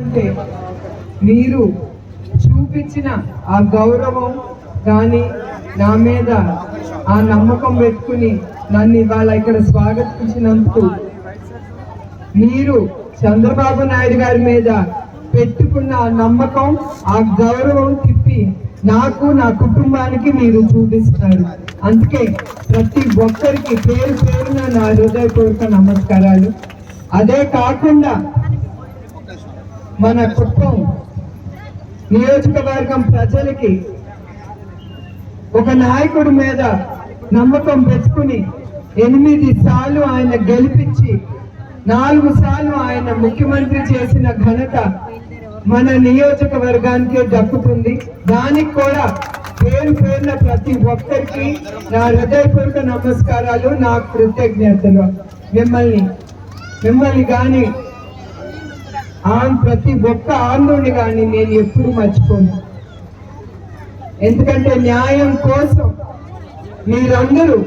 అంటే మీరు చూపించిన ఆ గౌరవం కానీ నా మీద ఆ నమ్మకం పెట్టుకుని నన్ను ఇవాళ ఇక్కడ స్వాగతించినందుకు మీరు చంద్రబాబు నాయుడు గారి మీద పెట్టుకున్న ఆ నమ్మకం ఆ గౌరవం తిప్పి నాకు నా కుటుంబానికి మీరు చూపిస్తారు అందుకే ప్రతి ఒక్కరికి పేరు పేరున నా హృదయపూర్వక నమస్కారాలు. అదే కాకుండా మన కుటుంబం నియోజకవర్గం ప్రజలకి ఒక నాయకుడి మీద నమ్మకం పెట్టుకుని ఎనిమిది సార్లు ఆయన గెలిపించి నాలుగు సార్లు ఆయన ముఖ్యమంత్రి చేసిన ఘనత మన నియోజకవర్గానికే దక్కుతుంది. దానికి కూడా పేరు పేరున ప్రతి ఒక్కరికి నా హృదయపూర్వక నమస్కారాలు నా కృతజ్ఞతలు. మిమ్మల్ని మిమ్మల్ని కానీ ప్రతి ఒక్క ఆందోళన కానీ నేను ఎప్పుడు మర్చిపోను. ఎందుకంటే న్యాయం కోసం మీరందరూ